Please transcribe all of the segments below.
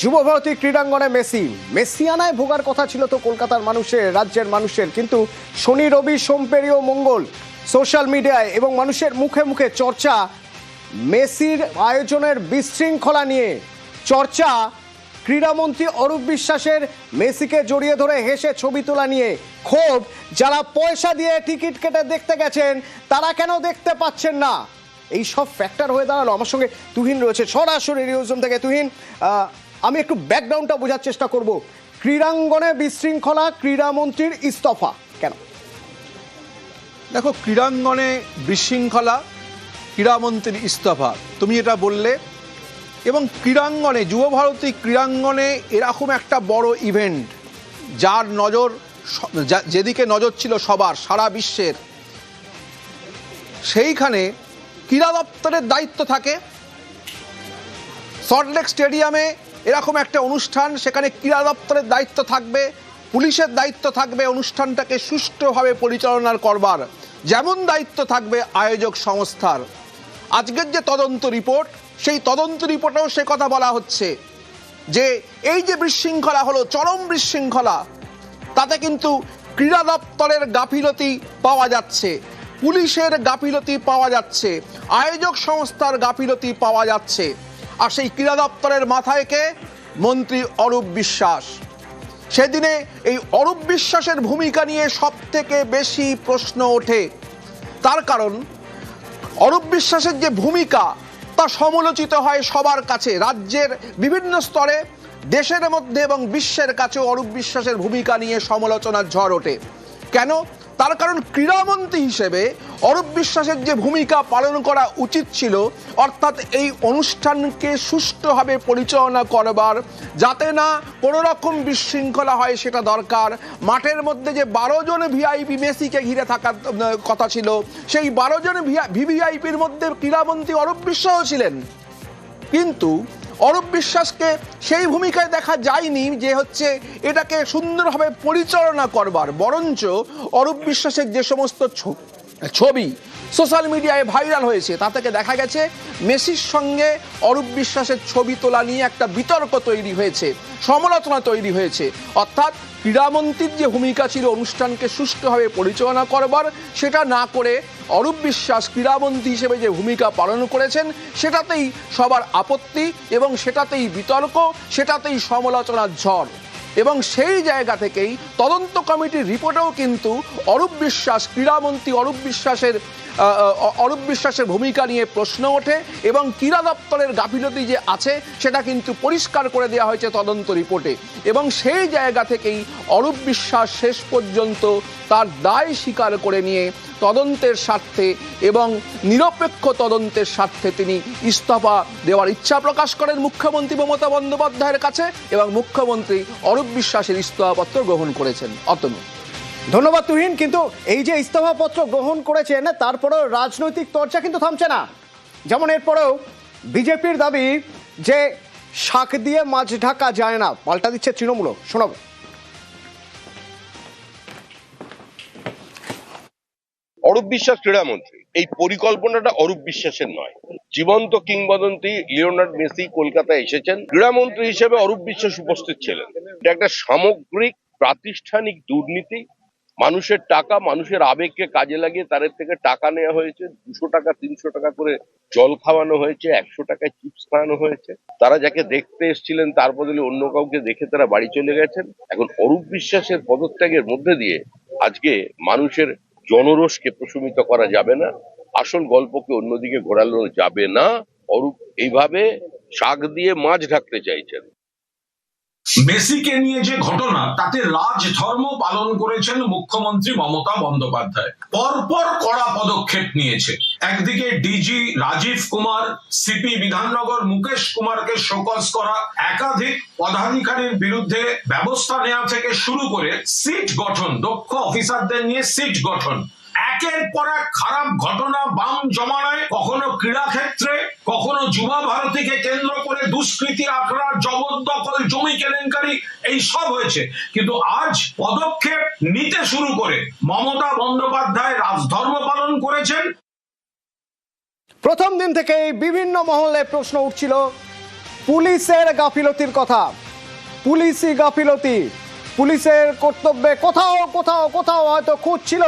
Yuva Bharati ক্রীড়াঙ্গনে Messi. মেসিয়ানায় ভোগার কথা ছিল তো কলকাতার মানুষের, রাজ্যের মানুষের। কিন্তু শনি, রবি সোমপেরি ও মঙ্গল সোশ্যাল মিডিয়ায় এবং মানুষের মুখে মুখে চর্চা মেসির আয়োজনের বিশৃঙ্খলা নিয়ে। চর্চা ক্রীড়ামন্ত্রী অরূপ বিশ্বাসের মেসিকে জড়িয়ে ধরে হেসে ছবি তোলা নিয়ে। ক্ষোভ, যারা পয়সা দিয়ে টিকিট কেটে দেখতে গেছেন, তারা কেন দেখতে পাচ্ছেন না? এই সব ফ্যাক্টর হয়ে দাঁড়াল। আমার সঙ্গে তুহিন রয়েছে। সরাসরি রিউজম থেকে তুহিন আমি একটু ব্যাকগ্রাউন্ডটা বোঝার চেষ্টা করব। ক্রীড়াঙ্গনে বিশৃঙ্খলা, ক্রীড়ামন্ত্রীর ইস্তফা, কেন? দেখো, ক্রীড়াঙ্গনে বিশৃঙ্খলা, ক্রীড়ামন্ত্রীর ইস্তফা। তুমি এটা বললে। এবং ক্রীড়াঙ্গনে যুবভারতী ক্রীড়াঙ্গনে এরকম একটা বড় ইভেন্ট যার নজর যেদিকে নজর ছিল সবার, সারা বিশ্বের, সেইখানে ক্রীড়া দপ্তরের দায়িত্ব থাকে। সল্টলেক স্টেডিয়ামে এরকম একটা অনুষ্ঠান, সেখানে ক্রীড়া দপ্তরের দায়িত্ব থাকবে, পুলিশের দায়িত্ব থাকবে, অনুষ্ঠানটাকে সুষ্ঠুভাবে পরিচালনা করবার যেমন দায়িত্ব থাকবে আয়োজক সংস্থার। আজকের যে তদন্ত রিপোর্ট, সেই তদন্ত রিপোর্টেও সে কথা বলা হচ্ছে যে, এই যে বিশৃঙ্খলা হলো, চরম বিশৃঙ্খলা, তাতে কিন্তু ক্রীড়া দপ্তরের গাফিলতি পাওয়া যাচ্ছে। পুলিশের গাফিলতি পাওয়া যাচ্ছে, আয়োজক সংস্থার গাফিলতি পাওয়া যাচ্ছে। আর সেই ক্রীড়া দপ্তরের মাথায় কে? মন্ত্রী অরূপ বিশ্বাস। সেদিনে এই অরূপ বিশ্বাসের ভূমিকা নিয়ে সব থেকে বেশি প্রশ্ন ওঠে। তার কারণ, অরূপ বিশ্বাসের যে ভূমিকা, তা সমালোচিত হয় সবার কাছে। রাজ্যের বিভিন্ন স্তরে, দেশের মধ্যে এবং বিশ্বের কাছেও অরূপ বিশ্বাসের ভূমিকা নিয়ে সমালোচনার ঝড় ওঠে। কেন? তার কারণ ক্রীড়ামন্ত্রী হিসেবে অরূপ বিশ্বাসের যে ভূমিকা পালন করা উচিত ছিল, অর্থাৎ এই অনুষ্ঠানকে সুষ্ঠুভাবে পরিচালনা করবার, যাতে না কোনো রকম বিশৃঙ্খলা হয় সেটা দরকার। মাঠের মধ্যে যে বারো জন ভিআইপি মেসিকে ঘিরে থাকার কথা ছিল, সেই বারো জন ভিভিআইপির মধ্যে ক্রীড়ামন্ত্রী অরূপ বিশ্বাসও ছিলেন। কিন্তু অরূপ বিশ্বাসকে সেই ভূমিকায় দেখা যায়নি যে হচ্ছে এটাকে সুন্দরভাবে পরিচালনা করবার, বরঞ্চ অরূপ বিশ্বাসের যে সমস্ত ছবি সোশ্যাল মিডিয়ায় ভাইরাল হয়েছে। তা থেকে দেখা গেছে, মেসির সঙ্গে অরূপ বিশ্বাসের ছবি তোলা নিয়ে একটা বিতর্ক তৈরি হয়েছে, সমালোচনা তৈরি হয়েছে। অর্থাৎ ক্রীড়ামন্ত্রীর যে ভূমিকা ছিল অনুষ্ঠানকে সুষ্ঠুভাবে পরিচালনা করবার, সেটা না করে অরূপ বিশ্বাস ক্রীড়ামন্ত্রী হিসেবে যে ভূমিকা পালন করেছেন, সেটাতেই সবার আপত্তি এবং সেটাতেই বিতর্ক, সেটাতেই সমালোচনার ঝড়। এবং সেই জায়গা থেকেই তদন্ত কমিটির রিপোর্টেও কিন্তু অরূপ বিশ্বাস, ক্রীড়ামন্ত্রী অরূপ বিশ্বাসের অরূপ বিশ্বাসের ভূমিকা নিয়ে প্রশ্ন ওঠে এবং ক্রীড়া দপ্তরের গাফিলতি যে আছে, সেটা কিন্তু পরিষ্কার করে দেওয়া হয়েছে তদন্ত রিপোর্টে। এবং সেই জায়গা থেকেই অরূপ বিশ্বাস শেষ পর্যন্ত তার দায় স্বীকার করে নিয়ে তদন্তের স্বার্থে এবং নিরপেক্ষ তদন্তের স্বার্থে তিনি ইস্তফা দেওয়ার ইচ্ছা প্রকাশ করেন মুখ্যমন্ত্রী মমতা বন্দ্যোপাধ্যায়ের কাছে এবং মুখ্যমন্ত্রী অরূপ বিশ্বাসের ইস্তফাপত্র গ্রহণ করেছেন। অতনু। ধন্যবাদ তুহিন, কিন্তু এই যে ইস্তফাপত্র গ্রহণ করেছেন, তারপরেও রাজনৈতিক চর্চা কিন্তু থামছে না। যেমন এরপরেও বিজেপির দাবি যে শাক দিয়ে মাছ ঢাকা যায় না, পাল্টা দিচ্ছে তৃণমূল শোনাবো। অরূপ বিশ্বাস ক্রীড়ামন্ত্রী এই পরিকল্পনাটা অরূপ বিশ্বাসের নয়। জীবন্ত কিংবদন্তি লিওনার্ড মেসি কলকাতায় এসেছেন। ক্রীড়ামন্ত্রী হিসেবে অরূপ বিশ্বাস উপস্থিত ছিলেন। এটা একটা সামগ্রিক, প্রাতিষ্ঠানিক দুর্নীতি মানুষের টাকা, মানুষের আবেগকে কাজে লাগিয়ে তাদের থেকে টাকা নেওয়া হয়েছে। দুশো টাকা, তিনশো টাকা করে জল খাওয়ানো হয়েছে, একশো টাকায় চিপস খাওয়ানো হয়েছে। তারা যাকে দেখতে এসেছিলেন, তার বদলে অন্য কাউকে দেখে তারা বাড়ি চলে গেছেন। এখন অরূপ বিশ্বাসের পদত্যাগের মধ্যে দিয়ে আজকে মানুষের জনরোষকে প্রশমিত করা যাবে না। আসল গল্পকে অন্যদিকে ঘোরানো যাবে না। অরূপ এইভাবে শাক দিয়ে মাছ ঢাকতে চাইছেন। মেসিকে নিয়ে যে ঘটনা, তাতে রাজধর্ম পালন করেছেন মুখ্যমন্ত্রী মমতা বন্দ্যোপাধ্যায়। পরপর কড়া পদক্ষেপ নিয়েছে। একদিকে ডিজি রাজীব কুমার, সিপি বিধাননগর মুকেশ কুমারকে শোকজ করা, একাধিক পদাধিকারীর বিরুদ্ধে ব্যবস্থা নেওয়া থেকে শুরু করে সিট গঠন, দক্ষ অফিসারদের নিয়ে সিট গঠন। একের পর এক খারাপ ঘটনা বাম জমানায়, কখনো ক্রীড়া ক্ষেত্রে কখনো যুবা ভারতীকে কেন্দ্র করে দুষ্কৃতি আখড়া জবরদখল জমি কেলেঙ্কারি, এই সব হয়েছে। কিন্তু আজ পদক্ষেপ নিতে শুরু করে মমতা বন্দ্যোপাধ্যায় রাজধর্ম পালন করেছেন। প্রথম দিন থেকেই বিভিন্ন মহলে প্রশ্ন উঠছিল, পুলিশের গাফিলতির কথা। পুলিশি গাফিলতি। পুলিশের কর্তব্যে কোথাও কোথাও কোথাও হয়তো খুঁজ ছিল।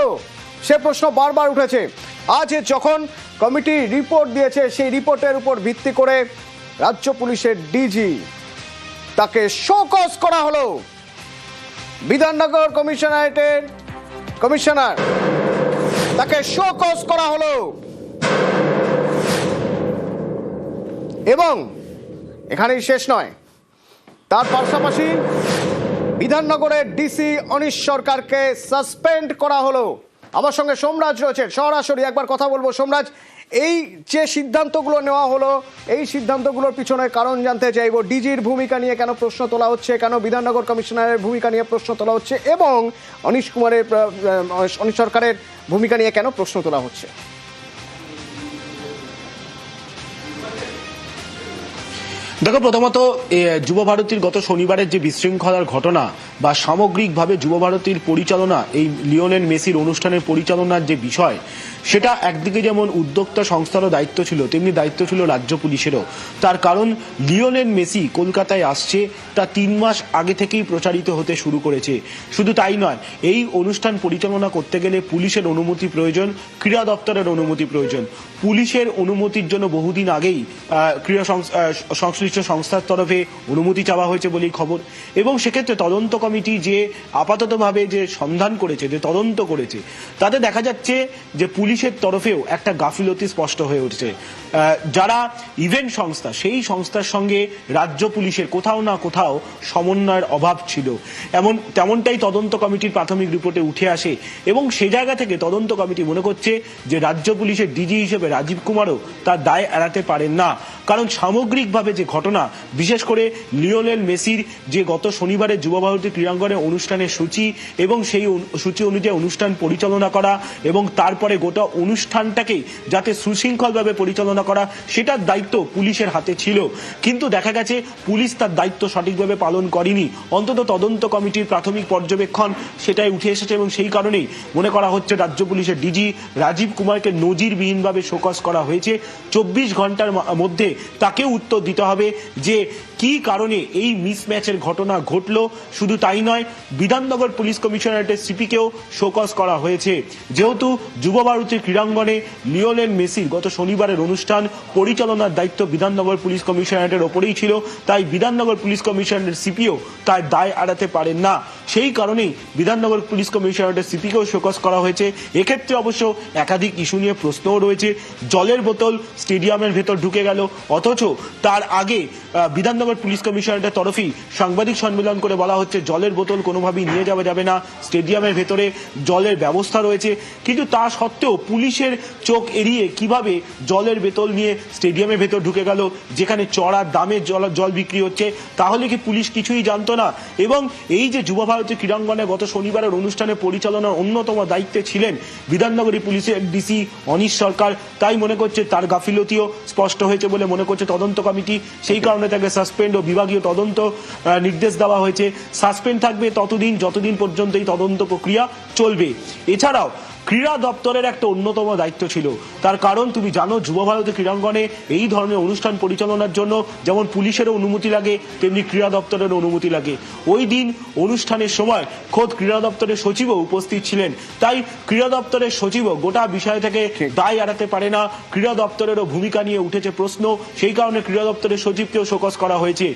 সে প্রশ্ন বারবার উঠেছে। আজ যখন কমিটি রিপোর্ট দিয়েছে, সেই রিপোর্টের উপর ভিত্তি করে রাজ্য পুলিশের ডিজি, তাকে শোকজ করা হলো। বিধাননগর কমিশনারেটের কমিশনার, তাকে শোকজ করা হলো। এবং এখানেই শেষ নয়, তার পাশাপাশি বিধাননগরের ডিসি অনিশ সরকারকে সাসপেন্ড করা হলো। আমার সঙ্গে সোমরাজ রয়েছে সরাসরি একবার কথা বলব। সোমরাজ এই যে সিদ্ধান্তগুলো নেওয়া হলো, এই সিদ্ধান্তগুলোর পিছনে কারণ জানতে চাইব। ডিজির ভূমিকা নিয়ে কেন প্রশ্ন তোলা হচ্ছে? কেন বিধাননগর কমিশনারের ভূমিকা নিয়ে প্রশ্ন তোলা হচ্ছে? এবং অনিশ কুমারের অনিশ সরকারের ভূমিকা নিয়ে কেন প্রশ্ন তোলা হচ্ছে? দেখো, প্রথমত যুব ভারতীর গত শনিবারের যে বিশৃঙ্খলার ঘটনা বা সামগ্রিকভাবে যুব ভারতীর পরিচালনা, এই লিওনেল মেসির অনুষ্ঠানের পরিচালনার যে বিষয় সেটা একদিকে যেমন উদ্যোক্তা সংস্থারও দায়িত্ব ছিল, তেমনি দায়িত্ব ছিল রাজ্য পুলিশেরও। তার কারণ, লিওনেল মেসি কলকাতায় আসছে, তা তিন মাস আগে থেকেই প্রচারিত হতে শুরু করেছে। শুধু তাই নয়, এই অনুষ্ঠান পরিচালনা করতে গেলে পুলিশের অনুমতি প্রয়োজন, ক্রীড়া দপ্তরের অনুমতি প্রয়োজন। পুলিশের অনুমতির জন্য বহুদিন আগেই ক্রীড়া সংশ্লিষ্ট সংস্থার তরফে অনুমতি চাওয়া হয়েছে বলেই খবর। এবং সেক্ষেত্রে তদন্ত কমিটি যে আপাততভাবে যে সন্ধান করেছে, যে তদন্ত করেছে, তাতে দেখা যাচ্ছে যে পুলিশের তরফেও একটা গাফিলতি স্পষ্ট হয়ে উঠছে। যারা ইভেন্ট সংস্থা, সেই সংস্থার সঙ্গে রাজ্য পুলিশের কোথাও না কোথাও সমন্বয়ের অভাব ছিল। এমন, তেমনটাই তদন্ত কমিটির প্রাথমিক রিপোর্টে উঠে আসে এবং সে জায়গা থেকে তদন্ত কমিটি মনে করছে যে রাজ্য পুলিশের ডিজি হিসেবে রাজীব কুমারও তার দায় এড়াতে পারেন না। কারণ সামগ্রিকভাবে যে ঘটনা, বিশেষ করে লিওনেল মেসির যে গত শনিবারে যুব ভারতী ক্রীড়াঙ্গনে অনুষ্ঠানের সূচি এবং সেই সূচি অনুযায়ী অনুষ্ঠান পরিচালনা করা এবং তারপরে গোটা অনুষ্ঠানটাকেই যাতে সুশৃঙ্খলভাবে পরিচালনা করা, সেটার দায়িত্ব পুলিশের হাতে ছিল। কিন্তু দেখা গেছে, পুলিশ তার দায়িত্ব সঠিকভাবে পালন করেনি। অন্তত তদন্ত কমিটির প্রাথমিক পর্যবেক্ষণ সেটাই উঠে এসেছে এবং সেই কারণেই মনে করা হচ্ছে রাজ্য পুলিশের ডিজি রাজীব কুমারকে নজিরবিহীনভাবে শোকজ করা হয়েছে। চব্বিশ ঘণ্টার মধ্যে তাকেও উত্তর দিতে হবে যে কি কারণে এই মিসম্যাচের ঘটনা ঘটলো। শুধু তাই নয়, বিধাননগর পুলিশ কমিশনারেটের সিপিকেও শোকস করা হয়েছে। যেহেতু যুব ভারতীর ক্রীড়াঙ্গনে লিওনেল মেসির গত শনিবারের অনুষ্ঠান পরিচালনার দায়িত্ব বিধাননগর পুলিশ কমিশনারেটের ওপরেই ছিল। তাই বিধাননগর পুলিশ কমিশনারের সিপিও তার দায় আড়াতে পারেন না। সেই কারণেই বিধাননগর পুলিশ কমিশনারেটের সিপিকেও শোকস করা হয়েছে। এক্ষেত্রে অবশ্য একাধিক ইস্যু নিয়ে প্রশ্নও রয়েছে। জলের বোতল স্টেডিয়ামের ভেতর ঢুকে গেল। অথচ তার আগে বিধাননগর পুলিশ কমিশনারেটের তরফেই সাংবাদিক সম্মেলন করে বলা হচ্ছে, জলের বোতল কোনোভাবেই নিয়ে যাওয়া যাবে না। স্টেডিয়ামের ভেতরে জলের ব্যবস্থা রয়েছে। কিন্তু তা সত্ত্বেও পুলিশের চোখ এড়িয়ে কীভাবে জলের বোতল নিয়ে স্টেডিয়ামের ভেতর ঢুকে গেল, যেখানে চড়া দামে জল জল বিক্রি হচ্ছে, তাহলে কি পুলিশ কিছুই জানতো না? এবং এই যে যুব ভারতী ক্রীড়াঙ্গনে গত শনিবারের অনুষ্ঠানে পরিচালনার অন্যতম দায়িত্বে ছিলেন বিধাননগরী পুলিশের ডিসি অনিশ সরকার। তাই মনে করছে তার গাফিলতিও স্পষ্ট হয়েছে বলে মনে করছে তদন্ত কমিটি। সেই কারণে তাকে সাসপেন্ড ও বিভাগীয় তদন্ত নির্দেশ দেওয়া হয়েছে। সাসপেন্ড থাকবে ততদিন, যতদিন পর্যন্ত এই তদন্ত প্রক্রিয়া চলবে। এছাড়াও ক্রীড়া দপ্তরের একটা অন্যতম দায়িত্ব ছিল। তার কারণ তুমি জানো যুব ভারতী ক্রীড়াঙ্গনে এই ধরনের অনুষ্ঠান পরিচালনার জন্য যেমন পুলিশেরও অনুমতি লাগে তেমনি ক্রীড়া দপ্তরের অনুমতি লাগে। ওই দিন অনুষ্ঠানের সময় খোদ ক্রীড়া দপ্তরের সচিবও উপস্থিত ছিলেন। তাই ক্রীড়া দপ্তরের সচিবও গোটা বিষয় থেকে দায় এড়াতে পারে না। ক্রীড়া দপ্তরেরও ভূমিকা নিয়ে উঠেছে প্রশ্ন। সেই কারণে ক্রীড়া দপ্তরের সচিবকেও শোকস করা হয়েছে।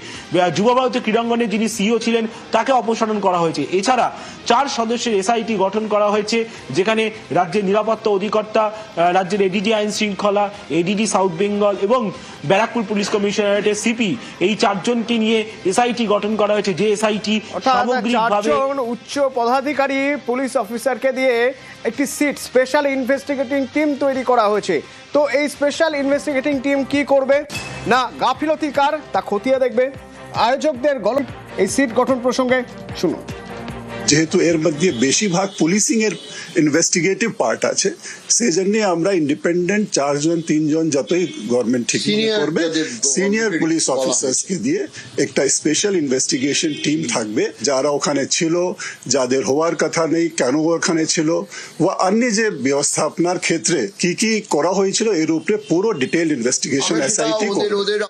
যুব ভারতী ক্রীড়াঙ্গনে যিনি সিও ছিলেন তাকে অপসারণ করা হয়েছে। এছাড়া চার সদস্যের এসআইটি গঠন করা হয়েছে যেখানে রাজ্যের নিরাপত্তা অধিকর্তা রাজ্যের এডিজি আইন শৃঙ্খলা এডিজি সাউথ বেঙ্গল এবং ব্যারাকপুর পুলিশ কমিশনারেটের সিপি এই চারজনকে নিয়ে এসআইটি গঠন করা হয়েছে। যে এসআইটি সামগ্রিকভাবে উচ্চ পদাধিকারী পুলিশ অফিসারকে দিয়ে একটি সিট স্পেশাল ইনভেস্টিগেটিং টিম তৈরি করা হয়েছে। তো এই স্পেশাল ইনভেস্টিগেটিং টিম কি করবে? না গাফিলতি কার? তা খতিয়ে দেখবে। আয়োজকদের গল্প এই সিট গঠন প্রসঙ্গে শুনুন। যেহেতু এর মধ্যে বেশিরভাগ পুলিশিং এর ইনভেস্টিগেটিভ পার্ট আছে সেই জন্য আমরা ইন্ডিপেন্ডেন্ট চারজন তিনজন যতই গভর্নমেন্ট ঠিক করবে সিনিয়র পুলিশ বলা অফিসার্স কে দিয়ে একটা স্পেশাল ইনভেস্টিগেশন টিম থাকবে যারা ওখানে ছিল যাদের হওয়ার কথা নেই কেন ওখানে ছিল ও অন্য যে ব্যবস্থাপনার ক্ষেত্রে কি কি করা হয়েছিল এর উপরে পুরো ডিটেল ইনভেস্টিগেশন এসআইটি ওদের